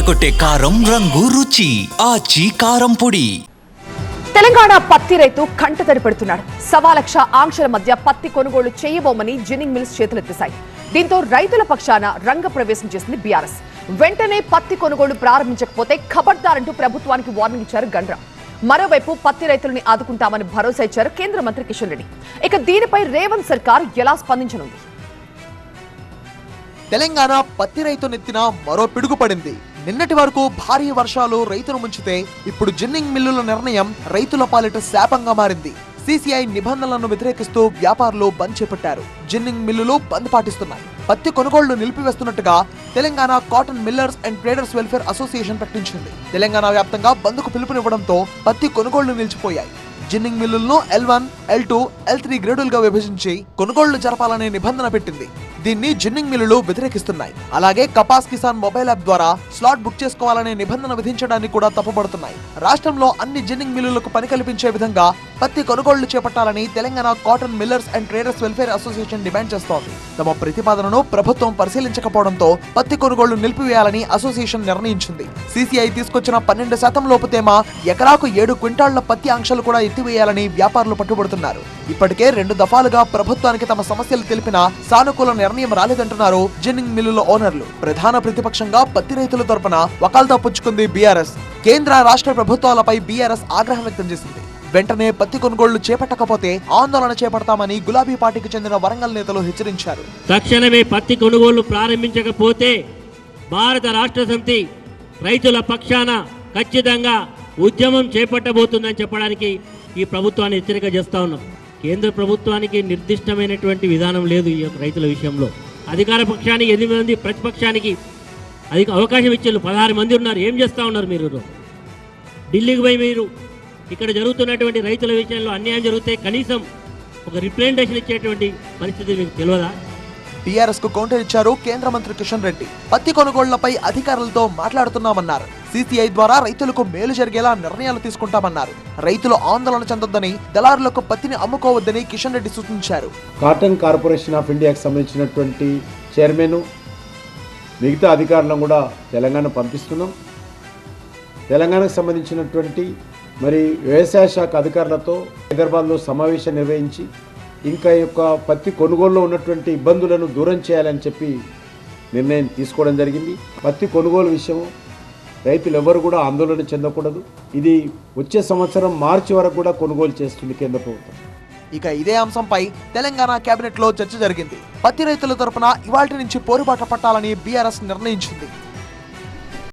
అదరగొట్టే కారం రంగు రుచి ఆచి కారం పొడి. తెలంగాణ పత్తి రైతు కంట తడిపెడుతున్నాడు సవా లక్ష ఆంక్షల మధ్య పత్తి కొనుగోలు చేయబోమని జిన్నింగ్ మిల్స్ చేతులెత్తేశాయి. దీంతో రైతుల పక్షాన రంగ ప్రవేశం చేసింది బీఆర్ఎస్. వెంటనే పత్తి కొనుగోలు ప్రారంభించకపోతే ఖబర్దారంటూ ప్రభుత్వానికి వార్నింగ్ ఇచ్చారు గండ్ర. మరోవైపు పత్తి రైతులని ఆదుకుంటామని భరోసా ఇచ్చారు కేంద్ర మంత్రి కిషన్ రెడ్డి. ఇక దీనిపై రేవంత్ సర్కార్ ఎలా స్పందించనుంది? తెలంగాణ పత్తి రైతు నెత్తిన మరో పిడుగు పడింది నిన్నటి వరకు భారీ వర్షాలు రైతును ముంచితే ఇప్పుడు జిన్నింగ్ మిల్లుల నిర్ణయం రైతుల పాలిట శాపంగా మారింది. సీసీఐ నిబంధనలను వ్యతిరేకిస్తూ వ్యాపారులు బంద్ చేపట్టారు. జిన్నింగ్ మిల్లులు బంద్ పాటిస్తున్నాయి. పత్తి కొనుగోళ్ళు నిలిపివేస్తున్నట్టుగా Telangana cotton millers and traders welfare association ప్రకటించింది. తెలంగాణ వ్యాప్తంగా బంద్కు పిలుపునివ్వడంతో పత్తి కొనుగోళ్ళు నిలిచిపోయాయి. Ginning మిల్లులను L one L two L three గ్రేడులుగా విభజించి కొనుగోళ్ళు జరపాలనే నిబంధన పెట్టింది. దీన్ని జిన్నింగ్ మిల్లులు వ్యతిరేకిస్తున్నాయి. అలాగే కపాస్ కిసాన్ మొబైల్ యాప్ ద్వారా స్లాట్ బుక్ చేసుకోవాలనే నిబంధన విధించడానికి కూడా తప్పుపడుతున్నాయి రాష్ట్రంలో అన్ని జిన్నింగ్ మిల్లులకు పని కల్పించే విధంగా పత్తి కొనుగోళ్ళు చేపట్టాలని Telangana cotton millers and traders welfare association demand చేస్తోంది. తమ ప్రతిపాదనను ప్రభుత్వం పరిశీలించకపోవడంతో పత్తి కొనుగోళ్ళు నిలిపివేయాలని అసోసియేషన్ నిర్ణయించింది. సీసీఐ తీసుకొచ్చిన పన్నెండు శాతం లోపు తేమ ఎకరాకు ఏడు క్వింటాళ్ళ పత్తి ఆంక్షలు కూడా ఎత్తివేయాలని వ్యాపారులు పట్టుబడుతున్నారు. ఇప్పటికే రెండు దఫాలుగా ప్రభుత్వానికి తమ సమస్యలు తెలిపినా సానుకూల నిర్ణయం రాలేదంటున్నారు జిన్నింగ్ మిల్లుల ఓనర్లు. ప్రధాన ప్రతిపక్షంగా పత్తి రైతుల తరపున వకాల్తా పుచ్చుకుంది బీఆర్ఎస్. కేంద్ర రాష్ట్ర ప్రభుత్వాలపై బీఆర్ఎస్ ఆగ్రహం వ్యక్తం చేసింది. వెంటనే పత్తి కొనుగోళ్ళు చేపట్టకపోతే ఆందోళన చేపడతామని గులాబీ పార్టీకి చెందిన వరంగల్ నేతలు హెచ్చరించారు. తక్షణమే పత్తి కొనుగోలు ప్రారంభించకపోతే భారత రాష్ట్ర సమితి రైతుల పక్షాన ఖచ్చితంగా ఉద్యమం చేపట్టబోతుందని చెప్పడానికి ఈ ప్రభుత్వాన్ని హెచ్చరిక చేస్తా ఉన్నాం. కేంద్ర ప్రభుత్వానికి నిర్దిష్టమైనటువంటి విధానం లేదు ఈ రైతుల విషయంలో. అధికార పక్షానికి ఎనిమిది మంది ప్రతిపక్షానికి అది అవకాశం ఇచ్చారు పదహారు మంది ఉన్నారు. ఏం చేస్తూ ఉన్నారు మీరు? ఢిల్లీకి పోయి మీరు ఇక్కడ జరుగుతున్నటువంటి రైతుల విషయంలో అన్యాయం జరిగితే కనీసం ఒక రిప్రజెంటేషన్ ఇచ్చేటువంటి పరిస్థితి మీకు తెలియదా టీఆర్ఎస్కు కౌంటర్ ఇచ్చారు కేంద్ర మంత్రి కిషన్ రెడ్డి. పత్తి కొనుగోళ్ళపై అధికారులతో మాట్లాడుతున్నామన్నారు. సీసీఐ ద్వారా రైతులకు మేలు జరిగేలా నిర్ణయాలు తీసుకుంటామన్నారు. రైతులు ఆందోళన చెందొద్దని దళారులకు పత్తిని అమ్ముకోవద్దని కిషన్ రెడ్డి సూచించారు. కాటన్ కార్పొరేషన్ ఆఫ్ ఇండియాకి సంబంధించినటువంటి చైర్మన్ మిగతా అధికారులను కూడా తెలంగాణ పంపిస్తున్నాం. తెలంగాణకు సంబంధించినటువంటి మరి వ్యవసాయ శాఖ అధికారులతో హైదరాబాద్లో సమావేశం నిర్వహించి ఇంకా యొక్క పత్తి కొనుగోలులో ఉన్నటువంటి ఇబ్బందులను దూరం చేయాలని చెప్పి నిర్ణయం తీసుకోవడం జరిగింది. పత్తి కొనుగోలు విషయం రైతులు ఎవరు కూడా ఆందోళన చెందకూడదు. ఇది వచ్చే సంవత్సరం మార్చి వరకు కూడా కొనుగోలు చేస్తుంది కేంద్ర ప్రభుత్వం. ఇక ఇదే అంశంపై తెలంగాణ కేబినెట్లో చర్చ జరిగింది. పత్తి రైతుల తరపున ఇవాటి నుంచి పోరుబాట పట్టాలని బీఆర్ఎస్ నిర్ణయించింది.